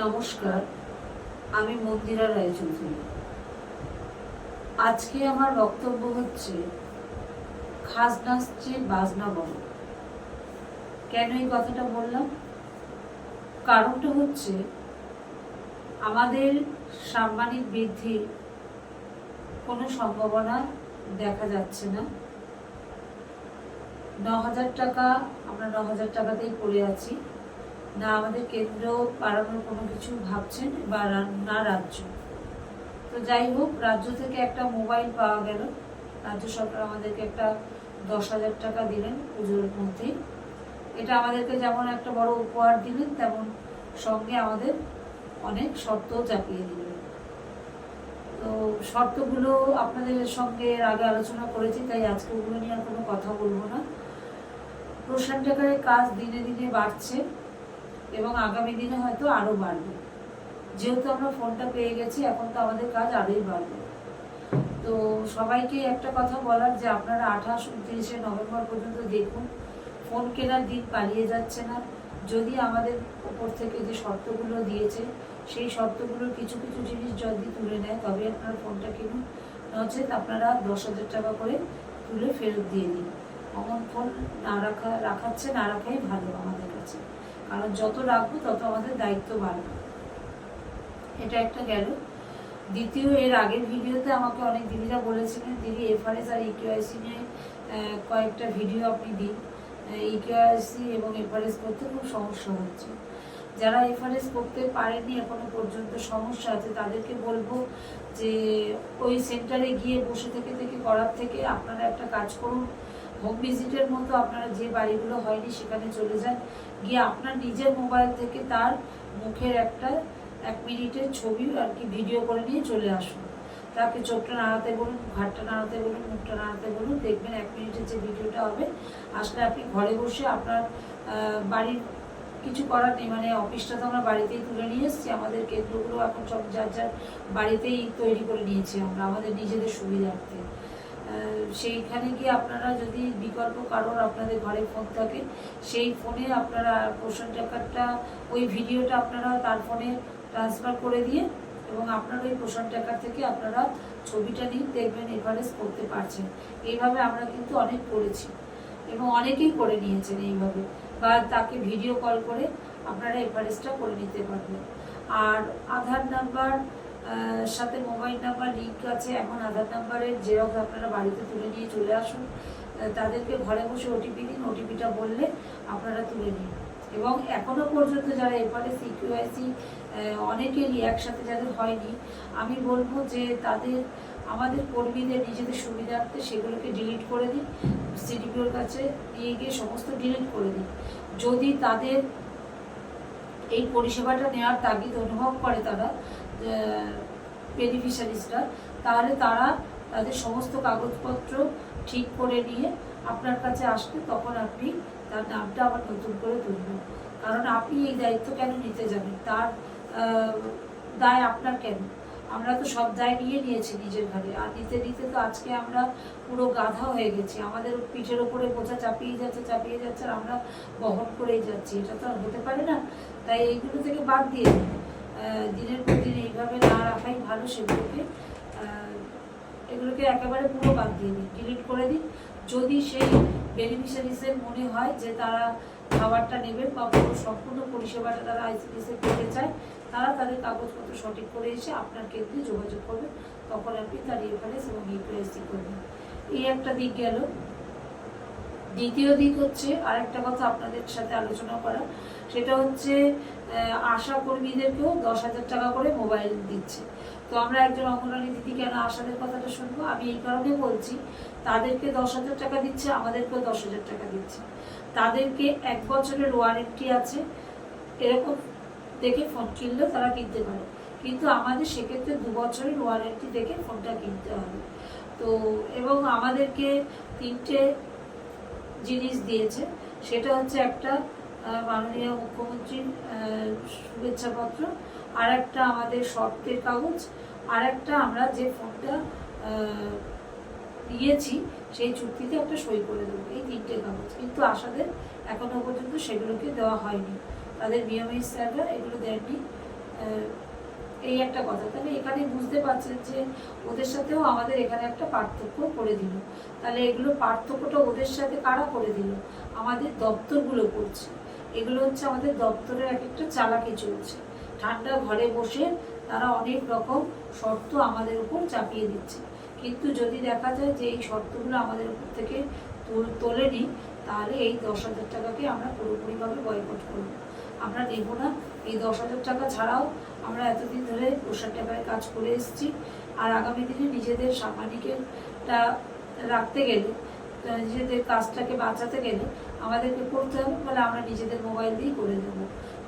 নমস্কার, আমি মন্দিরা রায়চৌধুরী। আজকে আমার বক্তব্য হচ্ছে খাস নাচছে বাজনা বড়। কেন এই কথাটা বললাম? কারণটা হচ্ছে, আমাদের সাম্মানিক বৃদ্ধির কোনো সম্ভাবনা দেখা যাচ্ছে না। ন হাজার টাকা, আমরা ন হাজার টাকাতেই পড়ে আছি। না আমাদের কেন্দ্র বাড়ানোর কোনো কিছু ভাবছেন বা না রাজ্য? তো যাই হোক, রাজ্য থেকে একটা মোবাইল পাওয়া গেল। রাজ্য সরকার আমাদেরকে একটা দশ হাজার টাকা দিলেন পুজোর মধ্যেই এটা আমাদেরকে যেমন একটা বড় উপহার দিলেন, তেমন সঙ্গে আমাদের অনেক শর্তও চাপিয়ে দিলেন। তো শর্তগুলো আপনাদের সঙ্গে আগে আলোচনা করেছি, তাই আজকে ওগুলো নিয়ে আর কোনো কথা বলব না। প্রশান টেকারের কাজ দিনে দিনে বাড়ছে। এবং আগামী দিনে হয়তো আরও বাড়বে। যেহেতু আমরা ফোনটা পেয়ে গেছি, এখন তো আমাদের কাজ আরোই বাড়বে। তো সবাইকে একটা কথা বলার, যে আপনারা আঠাশ, উনত্রিশে নভেম্বর পর্যন্ত দেখুন, ফোন কেনার দিন পালিয়ে যাচ্ছে না। যদি আমাদের উপর থেকে যে শর্তগুলো দিয়েছে, সেই শর্তগুলোর কিছু কিছু জিনিস যদি তুলে নেয় তবে আপনারা ফোনটা কিনুন। নচেত আপনারা দশ হাজার টাকা করে তুলে ফেরত দিয়ে দিন। অমন ফোন না রাখা, রাখাচ্ছে, না রাখাই ভালো আমাদের কাছে। কারণ যত রাখব, তত আমাদের দায়িত্ব বাড়বে। এটা একটা গেল। দ্বিতীয়, এর আগের ভিডিওতে আমাকে অনেক দিদিরা বলেছিলেন, দিদি, এফআরএস আর ইকিউআইসি নিয়ে কয়েকটা ভিডিও আপনি দিন। ইকিউআইসি এবং এফআরএস করতে খুব সমস্যা হচ্ছে। যারা এফআরএস করতে পারেনি এখনও পর্যন্ত, সমস্যা আছে। তাদেরকে বলব যে, ওই সেন্টারে গিয়ে বসে থেকে থেকে করার থেকে আপনারা একটা কাজ করুন। হোম ভিজিটের মতো আপনারা যে বাড়িগুলো হয়নি সেখানে চলে যান। গিয়ে আপনার নিজের মোবাইল থেকে তার মুখের একটা এক মিনিটের ছবি আর কি ভিডিও করে নিয়ে চলে আসুন। তাকে চোখটা নাড়াতে বলুন ঘাটটা নাড়াতে বলুন, মুখটা নাড়াতে বলুন, দেখবেন এক মিনিটের যে ভিডিওটা হবে, আসলে আপনি ঘরে বসে আপনার বাড়ির কিছু করার নেই। মানে অফিসটা তো আমরা বাড়িতেই তুলে নিয়ে এসেছি, আমাদের কেন্দ্রগুলো এখন সব যার যার বাড়িতেই তৈরি করে নিয়েছি আমরা, আমাদের নিজেদের সুবিধার্থে। সেইখানে গিয়ে আপনারা যদি বিকল্প কারোর আপনাদের ঘরে ফোন থাকে, সেই ফোনে আপনারা পোষণ টাকারটা ওই ভিডিওটা আপনারা তার ফোনে ট্রান্সফার করে দিয়ে এবং আপনার ওই পোষণ টাকা থেকে আপনারা ছবিটা নিয়ে দেখবেন, এভারেজ করতে পারছেন। এইভাবে আমরা কিন্তু অনেক করেছি এবং অনেকেই করে নিয়েছেন এইভাবে। বা তাকে ভিডিও কল করে আপনারা এভারেজটা করে নিতে পারবেন। আর আধার নাম্বার সাথে মোবাইল নাম্বার লিঙ্ক আছে এমন আধার নাম্বারের জেরক্স আপনারা বাড়িতে তুলে নিয়ে চলে আসুন। তাদেরকে ঘরে বসে ওটিপি দিন ওটিপিটা বললে আপনারা তুলে নিন। এবং এখনও পর্যন্ত যারা এপারে সিকিউআইসি অনেকেরই একসাথে যাদের হয়নি, আমি বলব যে তাদের, আমাদের কর্মীদের নিজেদের সুবিধার্থে সেগুলোকে ডিলিট করে দিন সিডিপিওর কাছে নিয়ে গিয়ে সমস্ত ডিলিট করে দিন। যদি তাদের এই পরিষেবাটা নেওয়ার তাগিদ অনুভব করে তারা বেনিফিশিয়ারিসরা তাহলে তারা তাদের সমস্ত কাগজপত্র ঠিক করে নিয়ে আপনার কাছে আসবে তখন আপনি তার নামটা আবার নতুন করে তুলবেন। কারণ আপনি এই দায়িত্ব কেন নিতে যাবেন? তার দায় আপনার কেন? আমরা তো সব দায় নিয়ে নিয়েছি নিজের ঘরে আর নিতে নিতে তো আজকে আমরা পুরো গাধা হয়ে গেছি। আমাদের পিঠের ওপরে বোঝা চাপিয়ে যাচ্ছে চাপিয়ে যাচ্ছে আর আমরা বহন করেই যাচ্ছি। এটা তো আর হতে পারে না? তাই এইগুলো থেকে বাদ দিয়ে আহ, দিনের পর দিন এইভাবে না রাখাই ভালো সেগুলোকে। এগুলোকে একেবারে পুরো বাদ দিয়ে দিন ডিলিট করে দিন যদি সেই বেনিফিশিয়ারিসের মনে হয় যে তারা খাবারটা নেবেন বা পুরো সম্পূর্ণ পরিষেবাটা তারা আইসিডিসে পেতে চায়, তারা তাদের কাগজপত্র সঠিক করে এসে আপনার কেন্দ্রে যোগাযোগ করবে। তখন আপনি তার রেফারেন্স এবং ইউপিএসসি করবেন। এই একটা দিক গেল। দ্বিতীয় দিক হচ্ছে আরেকটা কথা আপনাদের সাথে আলোচনা করা। সেটা হচ্ছে আশা কর্মীদেরকেও দশ হাজার টাকা করে মোবাইল দিচ্ছে। তো আমরা একজন অঙ্গনারী দিদি কেন আশাদের কথাটা শুনব? আমি এই কারণে বলছি, তাদেরকে দশ হাজার টাকা দিচ্ছে, আমাদেরকেও দশ হাজার টাকা দিচ্ছে। তাদেরকে এক বছরের ওয়ারেন্টি আছে। এরকম দেখে ফোন কিনলেও তারা কিনতে পারে। কিন্তু আমাদের সেক্ষেত্রে দু বছরের ওয়ারেন্টি দেখে ফোনটা কিনতে হবে। তো, এবং আমাদেরকে তিনটে জিনিস দিয়েছে। সেটা হচ্ছে একটা মাননীয় মুখ্যমন্ত্রীর শুভেচ্ছাপত্র আর একটা আমাদের শর্তের কাগজ আর একটা আমরা যে ফোনটা দিয়েছি, সেই চুক্তিতে একটা সই করে দেবো, এই তিনটে কাগজ। কিন্তু আশাদের এখনও পর্যন্ত সেগুলোকে দেওয়া হয়নি। তাদের বিএমএস স্যাররা এগুলো দেননি এই একটা কথা। তাহলে এখানে বুঝতে পারছেন যে ওদের সাথেও আমাদের এখানে একটা পার্থক্য করে দিল। তাহলে এগুলো পার্থক্যটা ওদের সাথে কারা করে দিল? আমাদের দপ্তরগুলো করছে। এগুলো হচ্ছে আমাদের দপ্তরের এক একটা চালাকি চলছে। ঠান্ডা ঘরে বসে তারা অনেক রকম শর্ত আমাদের উপর চাপিয়ে দিচ্ছে। কিন্তু যদি দেখা যায় যে এই শর্তগুলো আমাদের উপর থেকে তুল- তোলেনি, তাহলে এই দশ হাজার টাকাকে আমরা পুরোপুরিভাবে বয়কট করব। আমরা নেব না। এই দশ হাজার টাকা ছাড়াও আমরা এতদিন ধরে প্রসার টাকায় কাজ করে এসেছি। আর আগামী দিনে নিজেদের সামানিকেরটা রাখতে গেলে নিজেদের কাজটাকে বাঁচাতে গেলে আমাদেরকে করতে হবে বলে আমরা নিজেদের মোবাইল দিয়েই করে দেবো।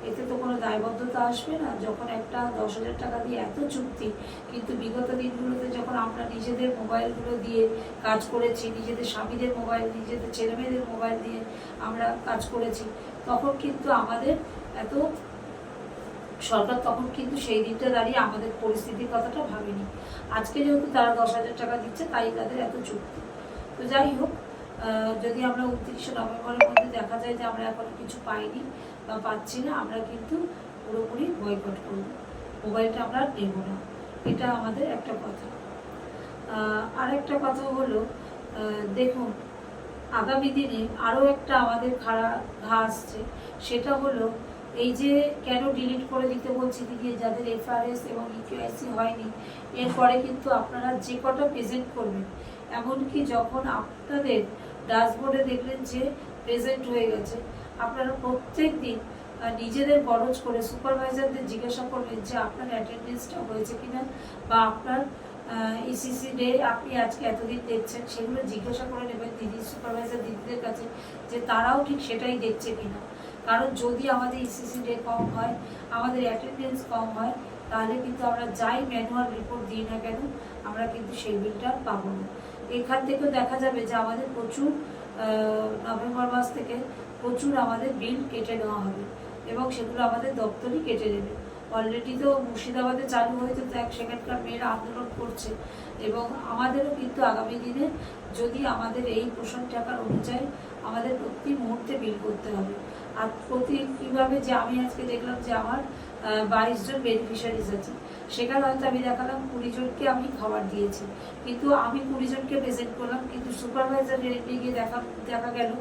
এতে তো কোনো দায়বদ্ধতা আসবে না। যখন একটা দশ হাজার টাকা দিয়ে এত চুক্তি, কিন্তু বিগত দিনগুলোতে যখন আমরা নিজেদের মোবাইলগুলো দিয়ে কাজ করেছি, নিজেদের স্বামীদের মোবাইল, নিজেদের ছেলেমেয়েদের মোবাইল দিয়ে আমরা কাজ করেছি, তখন কিন্তু আমাদের এত সরকার তখন কিন্তু সেই দিনটা দাঁড়িয়ে আমাদের পরিস্থিতির কথাটা ভাবেনি। আজকে যেহেতু তারা দশ হাজার টাকা দিচ্ছে, তাই তাদের এত চুক্তি। তো যাই হোক যদি আমরা উনত্রিশে নভেম্বরের মধ্যে দেখা যায় যে আমরা এখনও কিছু পাইনি বা পাচ্ছি না, আমরা কিন্তু পুরোপুরি বয়কট করব। মোবাইলটা আমরা নেব না। এটা আমাদের একটা কথা। আর একটা কথা হলো দেখুন, আগামী দিনে আরও একটা আমাদের খারাপ ঘা আসছে, সেটা হলো এই যে কেন ডিলিট করে দিতে বলছি দিদি যাদের এফআরএস এবং ইকিউআইসি হয়নি, এরপরে কিন্তু আপনারা যে কটা প্রেজেন্ট করবেন, এমনকি যখন আপনাদের ড্যাশবোর্ডে দেখলেন যে প্রেজেন্ট হয়ে গেছে, আপনারা প্রত্যেক দিন নিজেদের গরজ করে সুপারভাইজারদের জিজ্ঞাসা করবেন যে আপনার অ্যাটেন্ডেন্সটা হয়েছে কিনা বা আপনার ইসিসি ডে আপনি আজকে এতদিন দেখছেন, সেগুলো জিজ্ঞাসা করে নেবেন দিদি সুপারভাইজার দিদিদের কাছে যে তারাও ঠিক সেটাই দেখছে কিনা। কারণ যদি আমাদের ইসিসি ডে কম হয়, আমাদের অ্যাটেন্ডেন্স কম হয়, তাহলে কিন্তু আমরা যাই ম্যানুয়াল রিপোর্ট দিই না কেন, আমরা কিন্তু সেই বিলটা পাবো না। এখান থেকেও দেখা যাবে যে আমাদের প্রচুর নভেম্বর মাস থেকে প্রচুর আমাদের বিল কেটে নেওয়া হবে এবং সেগুলো আমাদের দপ্তরই কেটে নেবে অলরেডি তো মুর্শিদাবাদে চালু হয়েছে, তো এক সেখানকার মেয়েরা আন্দোলন করছে। এবং আমাদেরও কিন্তু আগামী দিনে যদি আমাদের এই পোষণ টাকার অনুযায়ী আমাদের প্রতি মুহূর্তে বিল করতে হবে। আর প্রতি কীভাবে যে আমি আজকে দেখলাম যে আমার বাইশ জন বেনিফিশিয়ারিজ আছে। সেখানে হয়তো আমি দেখালাম কুড়ি জনকে আমি খাবার দিয়েছি। কিন্তু আমি কুড়ি জনকে প্রেজেন্ট করলাম, কিন্তু সুপারভাইজার রেটে গিয়ে দেখা দেখা গেল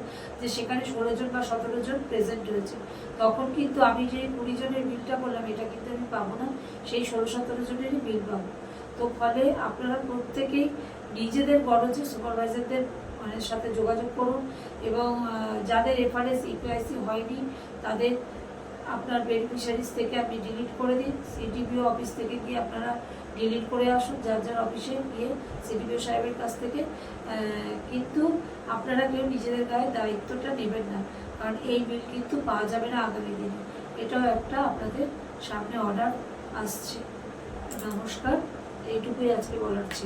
যে সেখানে ষোলো জন বা সতেরো জন প্রেজেন্ট হয়েছে তখন কিন্তু আমি যে কুড়ি জনের বিলটা করলাম, এটা কিন্তু আমি পাবো না, সেই ষোলো সতেরো জনেরই বিল পাবো। তো ফলে আপনারা প্রত্যেকেই নিজেদের গরজে সুপারভাইজারদের মানে সাথে যোগাযোগ করুন এবং যাদের রেফারেন্স ইপিআইসি হয়নি, তাদের আপনার বেনিফিশিয়ারিজ থেকে আপনি ডিলিট করে দিন সিডিপিও অফিস থেকে গিয়ে আপনারা ডিলিট করে আসুন, যার যার অফিসে গিয়ে সিডিপিও সাহেবের কাছ থেকে কিন্তু আপনারা কেউ নিজেদের গায়ে দায়িত্বটা নেবেন না, কারণ এই বিল কিন্তু পাওয়া যাবে না আগামী দিনে। এটাও একটা আপনাদের সামনে অর্ডার আসছে। নমস্কার, এইটুকুই আজকে বলার ছিল।